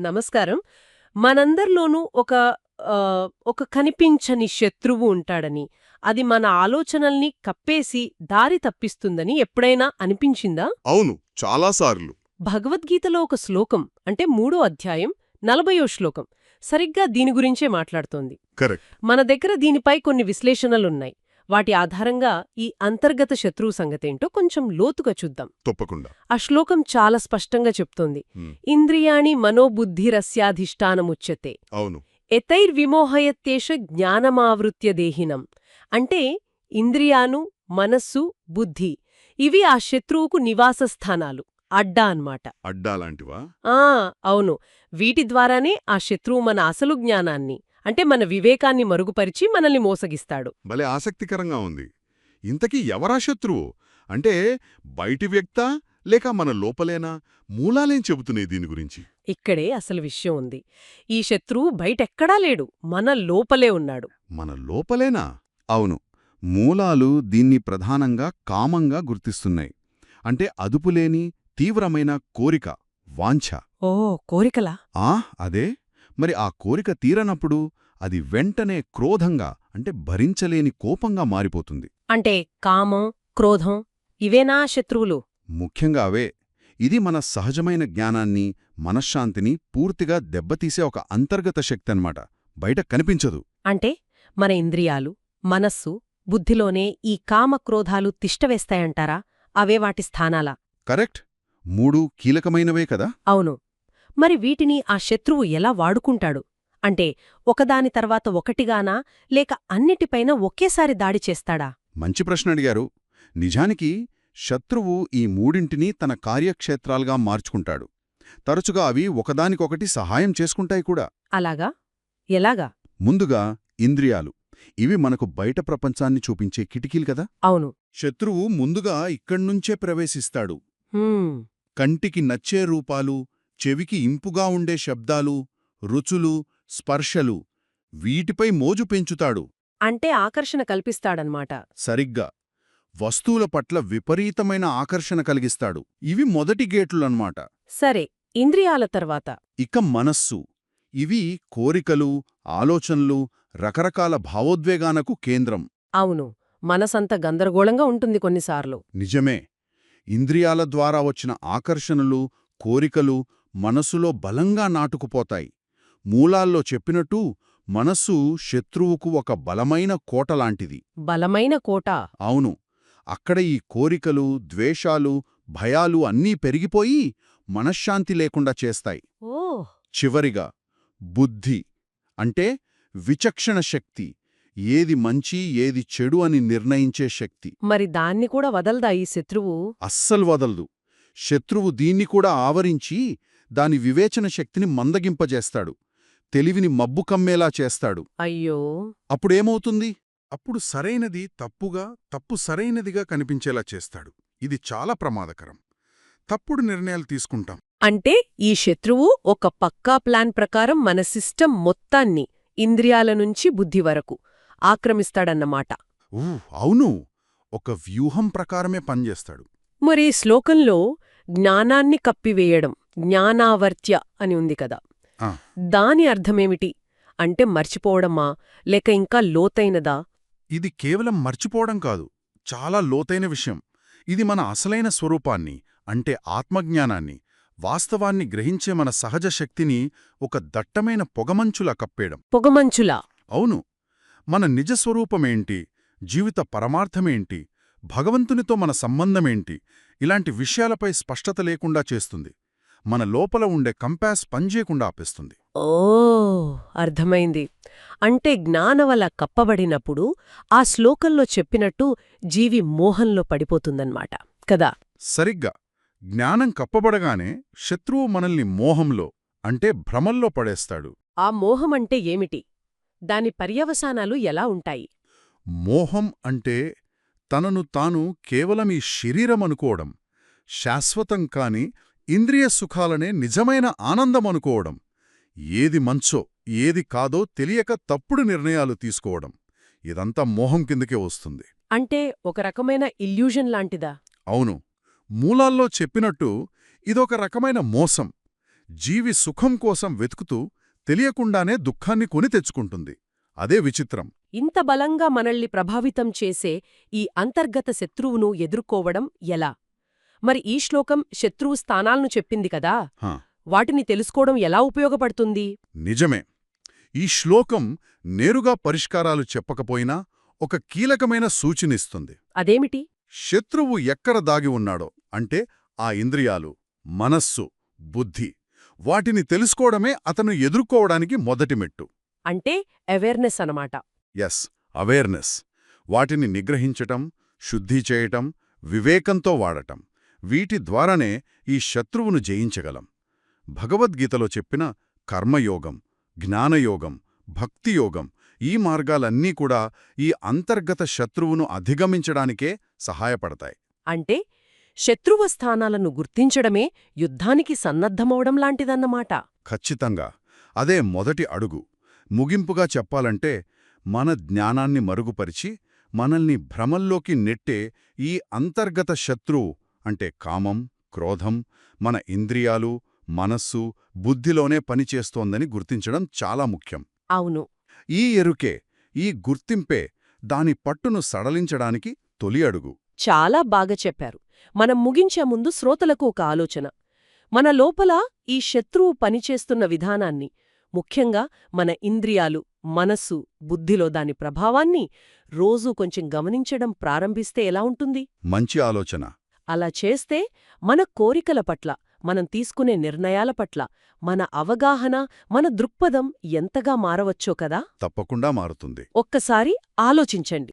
నమస్కారం. మనందరిలోనూ ఒక ఒక కనిపించని శత్రువు ఉంటాడని అది మన ఆలోచనల్ని కప్పేసి దారి తప్పిస్తుందని ఎప్పుడైనా అనిపించిందా? అవును చాలాసార్లు భగవద్గీతలో ఒక శ్లోకం అంటే మూడో అధ్యాయం నలభయో శ్లోకం సరిగ్గా దీని గురించే మాట్లాడుతోంది. మన దగ్గర దీనిపై కొన్ని విశ్లేషణలున్నాయి. వాటి ఆధారంగా ఈ అంతర్గత శత్రువు సంగతేంటో కొంచెం లోతుగా చూద్దాం. తప్పకుండా. ఆ శ్లోకం చాలా స్పష్టంగా చెప్తోంది. ఇంద్రియాణి మనోబుద్ధిరస్యాధిష్టానముచ్యతే అవును. ఎతైర్విమోహయత్యేష జ్ఞానమావృత్య దేహినం. అంటే ఇంద్రియాను మనస్సు బుద్ధి ఇవి ఆ శత్రువుకు నివాస స్థానాలు అడ్డా అన్నమాట. అడ్డాలాంటివా ఆ అవును. వీటి ద్వారానే ఆ శత్రువు మన అసలు జ్ఞానాన్ని. అంటే మన వివేకాన్ని మరుగుపరిచి మనల్ని మోసగిస్తాడు. భలే ఆసక్తికరంగా ఉంది. ఇంతకీ ఎవరా శత్రువు? అంటే బయటి వ్యక్తా లేక మన లోపలేనా? మూలాలేం చెబుతున్నాయి దీని గురించి? ఇక్కడే అసలు విషయం ఉంది. ఈ శత్రువు బయటెక్కడా లేడు మన లోపలే ఉన్నాడు. మన లోపలేనా? అవును. మూలాలు దీన్ని ప్రధానంగా కామంగా గుర్తిస్తున్నాయి. అంటే అదుపులేని తీవ్రమైన కోరిక వాంఛ. ఓ కోరికలా? ఆ అదే. మరి ఆ కోరిక తీరనప్పుడు అది వెంటనే క్రోధంగా అంటే భరించలేని కోపంగా మారిపోతుంది. అంటే కామం క్రోధం ఇవేనా శత్రువులు? ముఖ్యంగా అవే. ఇది మన సహజమైన జ్ఞానాన్ని మనశ్శాంతిని పూర్తిగా దెబ్బతీసే ఒక అంతర్గత శక్తి అన్నమాట బయట కనిపించదు. అంటే మన ఇంద్రియాలు మనస్సు బుద్ధిలోనే ఈ కామక్రోధాలు తిష్టవేస్తాయంటారా అవే వాటి స్థానాలా. కరెక్ట్. మూడు కీలకమైనవే కదా? అవును. మరి వీటిని ఆ శత్రువు ఎలా వాడుకుంటాడు? అంటే ఒకదాని తర్వాత ఒకటిగానా? లేక అన్నిటిపైన ఒకేసారి దాడి చేస్తాడా? మంచి ప్రశ్న అడిగారు. నిజానికి శత్రువు ఈ మూడింటినీ తన కార్యక్షేత్రాలుగా మార్చుకుంటాడు. తరచుగా అవి ఒకదానికొకటి సహాయం చేసుకుంటాయి కూడా. అలాగా? ఎలాగా? ముందుగా ఇంద్రియాలు. ఇవి మనకు బయట ప్రపంచాన్ని చూపించే కిటికీలు కదా? అవును. శత్రువు ముందుగా ఇక్కడ్నుంచే ప్రవేశిస్తాడు. కంటికి నచ్చే రూపాలు చెవికి ఇంపుగా ఉండే శబ్దాలు రుచులు స్పర్శలు వీటిపై మోజు పెంచుతాడు. అంటే ఆకర్షణ కల్పిస్తాడన్మాట. సరిగ్గా. వస్తువుల పట్ల విపరీతమైన ఆకర్షణ కలిగిస్తాడు. ఇవి మొదటి గేట్లున్నమాట సరే ఇంద్రియాల తర్వాత. ఇక మనస్సు. ఇవి కోరికలు ఆలోచనలు రకరకాల భావోద్వేగానకు కేంద్రం. అవును మనసంత గందరగోళంగా ఉంటుంది కొన్నిసార్లు. నిజమే. ఇంద్రియాల ద్వారా వచ్చిన ఆకర్షణలు కోరికలు మనసులో బలంగా నాటుకుపోతాయి. మూలాల్లో చెప్పినట్టు మనస్సు శత్రువుకు ఒక బలమైన కోటలాంటిది బలమైన కోట. అవును. అక్కడ ఈ కోరికలు ద్వేషాలు భయాలు అన్నీ పెరిగిపోయి మనశ్శాంతి లేకుండా చేస్తాయి. చివరిగా బుద్ధి అంటే విచక్షణ శక్తి. ఏది మంచి ఏది చెడు అని నిర్ణయించే శక్తి. మరి దాన్ని కూడా వదలదా ఈ శత్రువు? అస్సలు వదలదు. శత్రువు దీన్ని కూడా ఆవరించి దాని వివేచన శక్తిని మందగింపజేస్తాడు. తెలివిని మబ్బు కమ్మేలా చేస్తాడు. అయ్యో! అప్పుడేమవుతుంది? అప్పుడు సరైనది తప్పుగా తప్పు సరైనదిగా కనిపించేలా చేస్తాడు. ఇది చాలా ప్రమాదకరం. తప్పుడు నిర్ణయాలు తీసుకుంటాం. అంటే ఈ శత్రువు ఒక పక్కా ప్లాన్ ప్రకారం మన సిస్టమ్ మొత్తాన్ని ఇంద్రియాల నుంచి బుద్ధి వరకు ఆక్రమిస్తాడన్నమాట. అవును. ఒక వ్యూహం ప్రకారమే పనిచేస్తాడు. మరి శ్లోకంలో జ్ఞానాన్ని కప్పివేయడం జ్ఞానావర్త్య అని ఉంది కదా. దాని అర్థమేమిటి? అంటే మర్చిపోవడమా? లేక ఇంకా లోతైనదా? ఇది కేవలం మర్చిపోవడం కాదు. చాలా లోతైన విషయం. ఇది మన అసలైన స్వరూపాన్ని అంటే ఆత్మజ్ఞానాన్ని వాస్తవాన్ని గ్రహించే మన సహజ శక్తిని ఒక దట్టమైన పొగమంచులా కప్పేయడం. పొగమంచులా? అవును. మన నిజ స్వరూపమేంటి? జీవిత పరమార్థమేంటి? భగవంతునితో మన సంబంధమేంటి? ఇలాంటి విషయాలపై స్పష్టత లేకుండా చేస్తుంది. మన లోపల ఉండే కంపాస్ పనిచేయకుండా ఆపేస్తుంది. ఓ అర్థమైంది. అంటే జ్ఞానవల కప్పబడినప్పుడు ఆ శ్లోకంలో చెప్పినట్టు జీవి మోహంలో పడిపోతుందన్నమాట కదా? సరిగ్గా. జ్ఞానం కప్పబడగానే శత్రువు మనల్ని మోహంలో అంటే భ్రమల్లో పడేస్తాడు. ఆ మోహమంటే ఏమిటి? దాని పర్యవసానాలు ఎలా ఉంటాయి? మోహం అంటే తనను తాను కేవలం ఈ శరీరమనుకోవడం శాశ్వతం కాని ఇంద్రియ సుఖాలనే నిజమైన ఆనందమనుకోవడం ఏది మంచో ఏది కాదో తెలియక తప్పుడు నిర్ణయాలు తీసుకోవడం ఇదంతా మోహం కిందకే వస్తుంది. అంటే ఒక రకమైన ఇల్యూజన్ లాంటిదా? అవును. మూలాల్లో చెప్పినట్టు ఇదొక రకమైన మోసం. జీవి సుఖం కోసం వెతుకుతూ తెలియకుండానే దుఃఖాన్ని కొని తెచ్చుకుంటుంది. అదే విచిత్రం. ఇంత బలంగా మనల్ని ప్రభావితం చేసే ఈ అంతర్గత శత్రువును ఎదుర్కోవడం ఎలా? మరి ఈ శ్లోకం శత్రువు స్థానాలను చెప్పింది కదా? వాటిని తెలుసుకోవడం ఎలా ఉపయోగపడుతుంది? నిజమే. ఈ శ్లోకం నేరుగా పరిష్కారాలు చెప్పకపోయినా ఒక కీలకమైన సూచనిస్తుంది అదేమిటి? శత్రువు ఎక్కడ దాగి ఉన్నాడో అంటే ఆ ఇంద్రియాలు మనస్సు బుద్ధి వాటిని తెలుసుకోవడమే అతను ఎదుర్కోవడానికి మొదటి మెట్టు. అంటే అవేర్నెస్ అనమాట ఎస్ అవేర్నెస్ వాటిని నిగ్రహించటం శుద్ధి చేయటం వివేకంతో వాడటం. వీటి ద్వారానే ఈ శత్రువును జయించగలం. భగవద్గీతలో చెప్పిన కర్మయోగం జ్ఞానయోగం భక్తియోగం ఈ మార్గాలన్నీ కూడా ఈ అంతర్గత శత్రువును అధిగమించడానికే సహాయపడతాయి. అంటే శత్రువ స్థానాలను గుర్తించడమే యుద్ధానికి సన్నద్ధమవడం లాంటిదన్నమాట. ఖచ్చితంగా. అదే మొదటి అడుగు. ముగింపుగా చెప్పాలంటే మన జ్ఞానాన్ని మరుగుపరిచి మనల్ని భ్రమల్లోకి నెట్టే ఈ అంతర్గత శత్రువు అంటే కామం క్రోధం మన ఇంద్రియాలు మనస్సు బుద్ధిలోనే పనిచేస్తోందని గుర్తించడం చాలా ముఖ్యం. అవును. ఈ ఎరుకే ఈ గుర్తింపే దాని పట్టును సడలించడానికి తొలి అడుగు. చాలా బాగా చెప్పారు. మనం ముగించే ముందు శ్రోతలకు ఒక ఆలోచన. మన లోపల ఈ శత్రువు పనిచేస్తున్న విధానాన్ని ముఖ్యంగా మన ఇంద్రియాలు మనస్సు బుద్ధిలో దాని ప్రభావాన్ని రోజూ కొంచెం గమనించడం ప్రారంభిస్తే ఎలా ఉంటుంది? మంచి ఆలోచన. అలా చేస్తే మన కోరికల పట్ల మనం తీసుకునే నిర్ణయాల పట్ల మన అవగాహన మన దృక్పథం ఎంతగా మారవచ్చో కదా? తప్పకుండా మారుతుంది. ఒక్కసారి ఆలోచించండి.